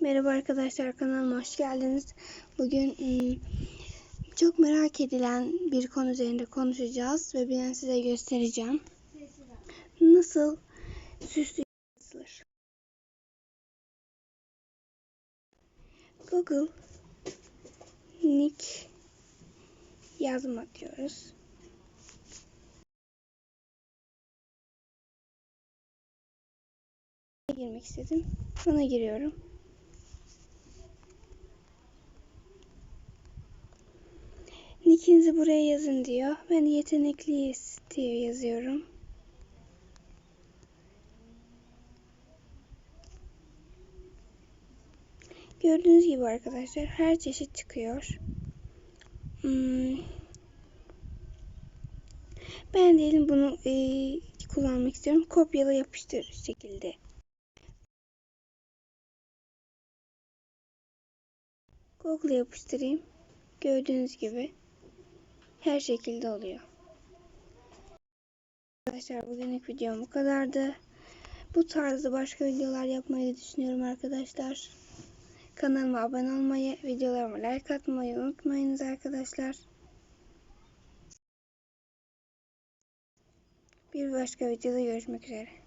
Merhaba arkadaşlar kanalıma hoş geldiniz. Bugün ım, çok merak edilen bir konu üzerinde konuşacağız ve ben size göstereceğim. Nasıl süslü yapılır. Google nick yazmak diyoruz. girmek istedim. Buna giriyorum. Nickinizi buraya yazın diyor. Ben yetenekliyiz diye yazıyorum. Gördüğünüz gibi arkadaşlar her çeşit çıkıyor. Hmm. Ben diyelim bunu e, kullanmak istiyorum. Kopyala yapıştır şekilde. Google yapıştırayım. Gördüğünüz gibi her şekilde oluyor. Arkadaşlar bugünlük videom bu kadardı. Bu tarzda başka videolar yapmayı düşünüyorum arkadaşlar. Kanalıma abone olmayı, videolarıma like atmayı unutmayınız arkadaşlar. Bir başka videoda görüşmek üzere.